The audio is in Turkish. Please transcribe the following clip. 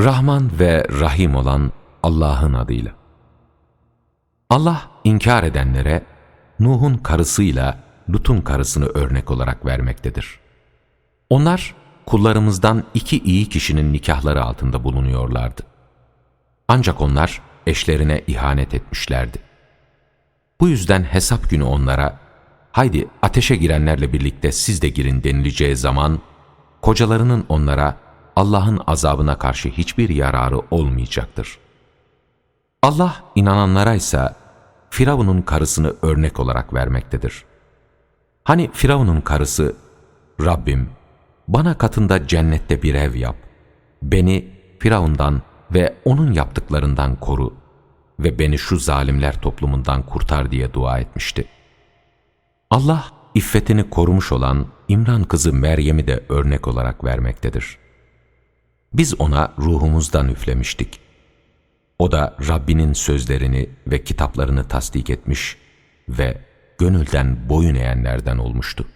Rahman ve Rahim olan Allah'ın adıyla. Allah inkar edenlere Nuh'un karısıyla Lut'un karısını örnek olarak vermektedir. Onlar kullarımızdan iki iyi kişinin nikahları altında bulunuyorlardı. Ancak onlar eşlerine ihanet etmişlerdi. Bu yüzden hesap günü onlara, haydi ateşe girenlerle birlikte siz de girin denileceği zaman, kocalarının onlara Allah'ın azabına karşı hiçbir yararı olmayacaktır. Allah inananlara ise Firavun'un karısını örnek olarak vermektedir. Hani Firavun'un karısı, Rabbim bana katında cennette bir ev yap, beni Firavun'dan ve onun yaptıklarından koru ve beni şu zalimler toplumundan kurtar diye dua etmişti. Allah iffetini korumuş olan İmran kızı Meryem'i de örnek olarak vermektedir. Biz ona ruhumuzdan üflemiştik. O da Rabbinin sözlerini ve kitaplarını tasdik etmiş ve gönülden boyun eğenlerden olmuştu.